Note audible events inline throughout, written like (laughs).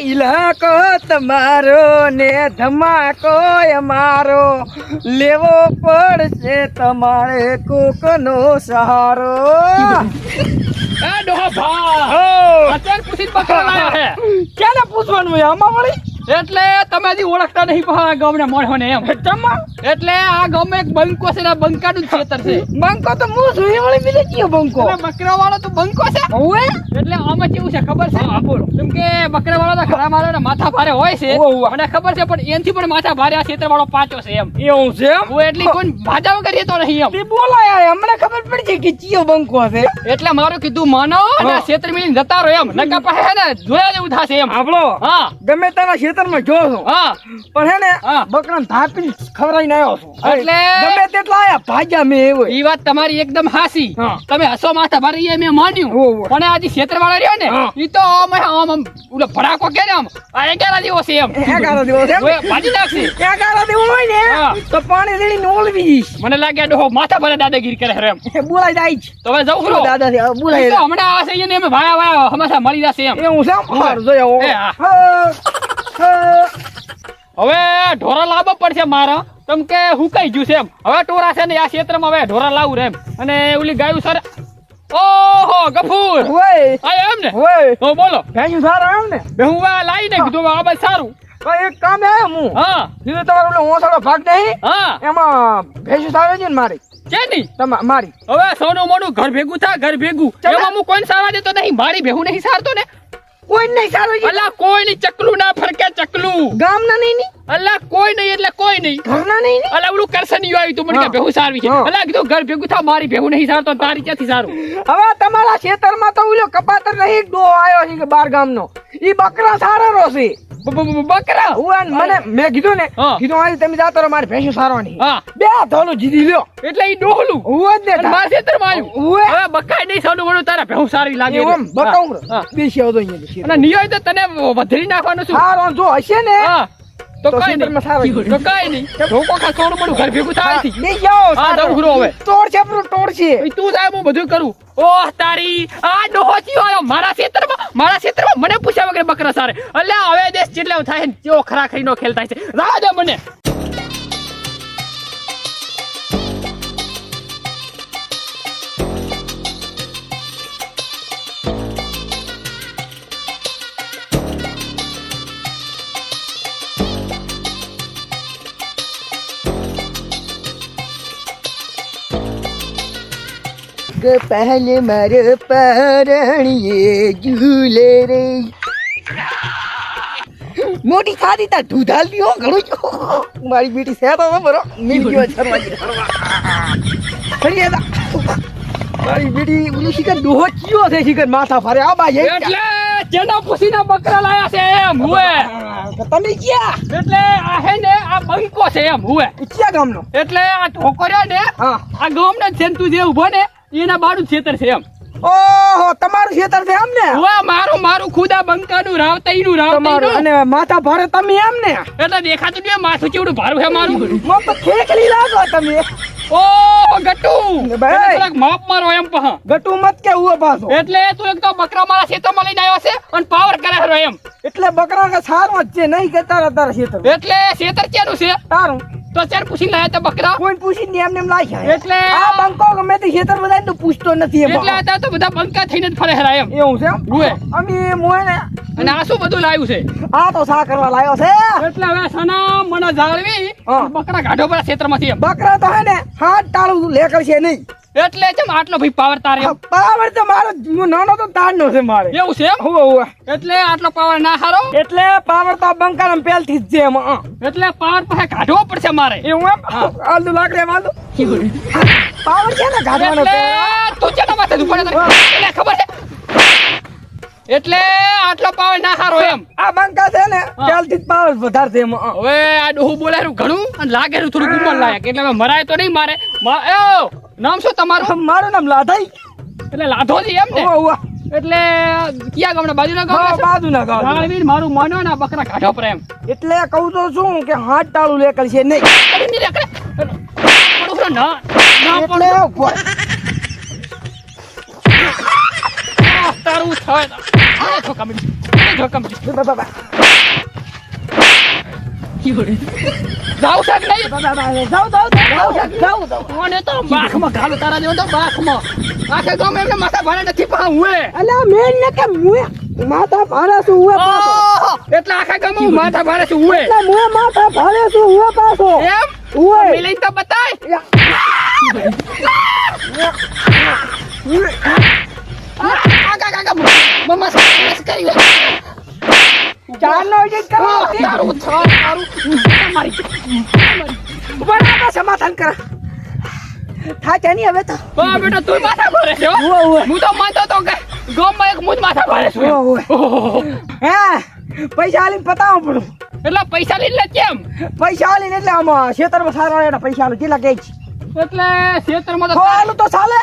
ઇલાકો તમારો ને ધમાકો અમારો લેવો પડશે તમારે કોકનો સહારો. એ ડોહા ભા લાયા પૂછવાનું આમાં વળી? એટલે તમે હજી ઓળખતા નહીં પા ગામને મળો ને એમ. એટલે આ ગમે એક બંકો છે ને બંકાનું ખેતર છે. બંકો તો હું એ વળી બીજે કયો બંકો? બકરા વાળો તો બંકો છે. ઓએ એટલે આમાં કેવું છે ખબર છે? બોલો. કેમ કે બકરા વાળો તો ખરા મારે માથા ભારે હોય છે. મને ખબર છે પણ એનથી પણ માથા ભારે આ ખેતર વાળો પાછો છે એમ. એવું છે એમ? હું એટલી કોઈ ભાજા વગર રહેતો નહીં એમ. તે બોલાયા હમણાં ખબર પડી છે કે ચિયો બંકો છે. એટલે મારું કીધું માનો અને આ ખેતર મિલીને જતા રહો એમ. નકા પાસે ને જોયા જેવું થશે એમ. આપણો હા. ગમે તેના ખેતરમાં જો છો. હા. પણ હે ને બકરાને ધાપીને ખવડાવીને આવ્યો છું. એટલે- ગમે તેટલા આયા ભાગ્યા મે એવો. ઈ વાત તમારી એકદમ હાસી. તમે હસો માથા ભરી એ મેં માન્યું. પણ આ જે ક્ષેત્ર વાળા રહ્યો ને. ઈ તો આમ આમ આમ ઉલે ભડાકો કે ને આમ આ એકારા દિવસ છે એમ. એકારા દિવસ એમ? ભાજી નાખશે. એકારા દિવસ હોય ને તો પાણી રેડીને ઓલવી જઈશ મને લાગે ડોહો માથા ભારે દાદાગીરી કરે એ બોલાઈ જાય તો હવે જવું છું દાદા બોલાઈ તો હમણાં આવશે ને એમ ભાયા ભાયા હંમેશા મળી જશે એમ. એવું છે જોયો. હા. હા, હા. હવે ઢોરા લાવવા પડશે મારે. તમ કે હુકાઈ ગયું છે એમ. હવે ટોરા છે ને આ ક્ષેત્રમાં હવે ઢોરા લાવું રે એમ. અને ઓલી ગાયું સર ઓહો ગફૂર! ઓય, આ એમ ને? ઓય. તો બોલો. ગાયું સારું એમ ને? બે હું આ લાવીને કીધું આ બસ સારું. એક કામ હે હું. હા. કીધું તમારો ઓલો ઓસડો ભાગ નહીં. હા. એમાં ભેંસું સારું છે ને મારી? નહીં મારી. હવે સોનું મોડું ઘર ભેગું થા ઘર ભેગું. એમાં હું કોઈ સારા દેતો નહીં મારી ભેગું નહીં સારતો ને. કોઈ નહીં સારું અલા કોઈ નહીં ચકલું ના ફરકે ચકલું. ગામ ના? નહીં અલા કોઈ નહીં એટલે કોઈ નહીં. નહીં ની? અલા ઓલું કરસનિયું આવ્યું તું મને કે હા. ભેગું સારવી છે. અલા કીધું ઘર ભેગું થા મારી ભેગું નહીં સારતો તારી ક્યાંથી સારું? હવે તમારા ખેતરમાં તો ઓલો કપાતર નહીં ડો આવ્યો છે કે બાર ગામનો. ઈ બકરા સારા બ- બકરા! ઉવાન મને મેં કીધું ને કીધું આજે તમે જાતો રહો મારી ભેંસો સારવાની. હા. બે ધોલું જીધી લ્યો. એટલે ઈ ડોહલું. હું જ ને માર ખેતરમાં આવ્યું ઉવે. હવે બકાય નહીં સાનું મોડું તારા ભેંસો સારી લાગે એમ? હા. બેસી આવતો અહીંયા અને નિયો તો તને વધરી નાખવાનું છું. હા જો હશે ને. હા. તો તો કાઈ ખેતરમાં સારો નહીં તો કાઈ નહીં. ધોકો ખા સોનું મોડું ઘર ભેગું થાય છે. બે જાઓ હા, સારો. જવું હવે. તોડ છે તોડ છે. તું સાહેબ હું બધું કરું. ઓહ તારી આ ડોહો ચિયો આવ્યો? મારા ક્ષેત્રમાં મારા ક્ષેત્રમાં મને પૂછ્યા વગર બકરા સારે. અલ્યા હવે દેશ જેટલા થાય ને કેવો ખરા ખરીનો ખેલ થાય છે. રાજા મને કે પહેલે મારે પરણીએ ઝૂલે રે. મોટી ખાધી તા દૂધાલ બી ઘણું. મારી બેટી સેવા તો બરો. મિલ ગયો છરવાજી ફરી મારી બેટી ઓલી શિકર દોહો ચિયો છે શિકર માથા ફરે. આ બાય એટલે જેના પૂછીને બકરા લાયા છે એમ હુએ. તમે ક્યાં? એટલે આ હે ને આ બંકો છે એમ હુએ. ક્યાં ગામનો? એટલે આ ઠોકર્યો ને આ ગામના જ ને તું જે ઊભો ને એના બારું ખેતર છે એમ. ઓહો તમારું ખેતર છે એમ ને? વાહ મારું મારું ખુદા બંકાનું રાવતઈનું તમારું રાવતઈનું અને માથા ભારે તમે એમ ને? એટલે દેખાતું કે માથું કેવડું ભારું છે મારું? મો તો ખેકલી લાગો તમે. ઓ ગટુ! ભાઈ. એક માપ મારો એમ પહ ગટુ મત કે ઉવો પાછો? એટલે તું એક તો બકરા મારા ખેતરમાં લઈને આવ્યો છે અને પાવર કરે હરો એમ. એટલે બકરા કે સારો જ છે નહીં કે તારા તારા ખેતર એટલે ખેતર કેનું છે? તારું. તો ચાર પૂછી લાયા તા બકરા? કોઈ પૂછીને ને એમ લાયા એટલે? આ બંકો ગમે તે ખેતર બધા તો પૂછતો નથી એમ એટલે અત્યારે તો બધા બંકા થઈને જ ફરે હરા એમ. એવું છે એમ? ઉવે. અમે મોય ને અને આ શું બધું લાવ્યું છે? આ તો સા કરવા લાવ્યો છે. એટલે હવે સના મને જાળવી બકરા ગાઢો પર ક્ષેત્રમાંથી બકરા તો હે ને હાથ ટાળું લેકર છે નહીં. એટલે જેમ આટલો ભાઈ પાવર તારે. પાવર તો મારો નાનો તો તારનો છે મારે. એવું છે એમ? હોવે એટલે આટલો પાવર ના હારો? એટલે પાવર તો બંકા પહેલથી જ છે એમાં. એટલે પાવર પાસે કાઢવો પડશે મારે. એવું એમ? આલુ લાકડે વાલુ? પાવર છે ને કાઢવાનો તું. જેના માથે તું. પડે તને ખબર છે? એટલે આટલો પાવર ના હારો એમ. આ બંકા છે ને. જ પાવર વધારે છે એમાં. હવે આ ડોહું બોલાયું ઘણું અને લાગે છે થોડું ગુમર લાયક. એટલે હવે મરાય તો નહીં મારે. એ નામ શું તમારું? મારું નામ લાધાઈ. એટલે લાધોજી એમ ને? એટલે ક્યાં ગામના? બાજુના ગામ બાજુના ગામ રાણવીર મારું માનો ને બકરા કાઢો પ્રેમ એટલે કહું તો શું કે હાથ ટાળું લેકલ છે નહીં. ના ના પણ તારું થાય તો. આ ધોકા મળી. આ ધોકા મળી. બા, બા, બા. જાઉં છે કે નહીં? જાઓ, જાઓ, જાઓ, જાઓ. કોને તો બાખમાં ઘાલું તારા જેવો તો બાખમાં. આખે ગામ એમને માથા ભારે નથી પણ હુએ. અલા મેન ને કે મુએ માથા ભારે છું ઉવે પાછો! એટલે આખા ગામમાં હું માથા ભારે છું હુએ. એટલે મુએ માથા ભારે છું ઉવે પાછો એમ? ઉવે મિલાઈને તો બતાય. મમ્મા સાસ કરી. ચારનો એક કરો તારું થાળ, તારું. મારી. બરાબર સમાધાન કર થાચા નહીં હવે તો બા બેટા, તું માથા ભરે છે, ઓ હું તો માનતો તો કે ગામમાં એક મુજ માથા ભરે છું ઓ ઉવે હે પૈસા આલીને પતાવો પડું એટલે પૈસા લઈને કેમ પૈસા લઈને એટલે આમાં ખેતરમાં સારા એના પૈસા લો કેટલા કે એટલે ખેતરમાં તો આલું તો ચાલે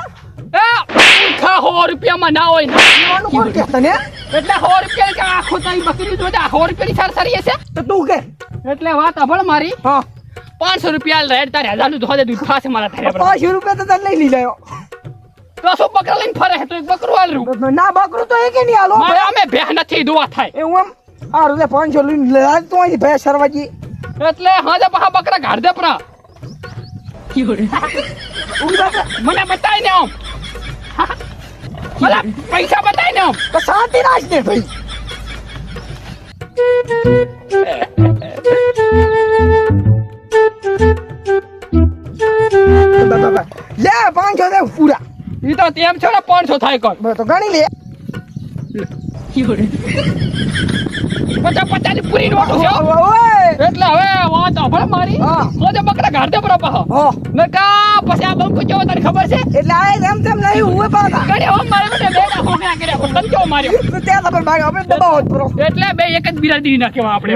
ઉઠા સો રૂપિયામાં ના હોય ને? કોણ કે તને? એટલે સો રૂપિયા કે આખો તારી બકરી આ સો રૂપિયાની સાર સારી હશે તો તું કે. એટલે વાત અભળ મારી. હા. પાંચસો રૂપિયા રેડ તારે હજારનું ધોધે દૂધ ખાશે મારા તારે પાંચસો રૂપિયા તો તને લઈ લઈ તો શું બકરા લઈને ફરે? તો એક બકરું હાલ ના બકરું તો એ કે નહીં મારે અમે ભેહ નથી દુઆ થાય. એવું એમ? સારું લે પાંચસો લઈને લાગ તો સરવાજી એટલે હાજે પાછા બકરા ગાડ દે પરા. મને બતાય ને આમ. (laughs) ભલા પૈસા બતાય ને આમ. તો શાંતિ રાખ ને ભાઈ. લે પાંચસો દે પૂરા એ તો તેમ છો ને પાંચસો થાય કોણ? તો ગણી લે. પચાસ પચાસ પૂરી નોટ એટલે હવે વાત સાંભળ મારી. મોજે બકરા ગાડ દે પરા કા પછી આ બંકો કેવો તને ખબર છે? એટલે આ એમ તેમ નહીં હું પાછા. કરે હો મારે બેટા બે ના હોકરા કર્યા પણ તને કેવો માર્યો? તો તો પણ ભાગ આપણે દબાવો પરો એટલે બે એક જ બિરાડી નાખ્યો આપણે.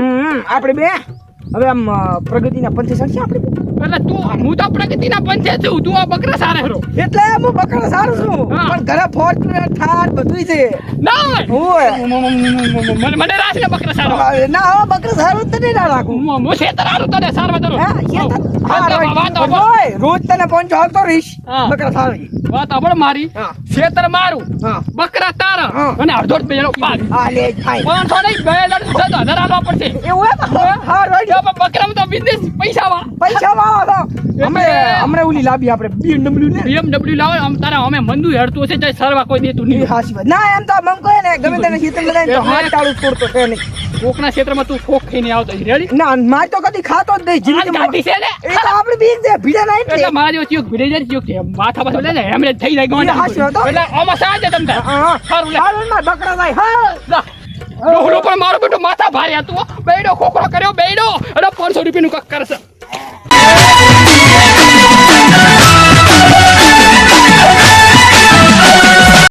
આપણે બે. હવે આમ પ્રગતિના પંથે છે આપણે? એટલે તું હું તો પ્રગતિના પંચે છું. તું આ બકરા સારે એટલે હું બકરા સારું છું. પણ ઘરે ફોર્ચ્યુનર થાર બધું છે. ના ઓય મને મને રાખ બકરા સારો. ના હવે બકરા સારું જ તને રાખું. હું હું શેતર હારું તને સારવા દઉં હા, શેતર. હા, એટલે રોજ. તને પંચો હાલતો રહીશ. બકરા સારું. વાત સાંભળ મારી. શેતર મારું. બકરા તારા. અને અડધો જ બેનો પાક. પાંચસો નહીં બે હજાર હજાર આલવા પડશે. એવું હા. પણ તો બિઝનેસ પૈસા પૈસા વાળો હમણે હમણે ઓલી લાવી આપણે BMW ને. BMW લાવો આમ તારા અમે મંદુ હેડતું હશે જાય સરવા કોઈ દેતું નહીં. હાચી વાત. ના એમ તો મમ કહે ને ગમે તેને શીતળ લગાવીને તો હાથ ચાલુ છોડતો છે નહીં. કોકના ક્ષેત્રમાં તું ફોક ખાઈને આવતો રેડી ના માર તો કદી ખાતો જ નહીં જિંદગીમાં. ગાડી છે ને? એ તો આપણે બીક છે ભીડા ના એટલે એટલે મારા જેવો ચિયોક ભીડે જાય ચિયોક છે માથા લે થઈ જાય ગોંડા વાત એટલે આમાં સાજે તમ તાર. હા સારું લે. હારું ના બકરા થાય. હા. જા. પણ મારો બેટો માથા ભારે હતું બેડો ખોખરો કર્યો બેડો અને પાંચસો રૂપિયાનું કક કરશે.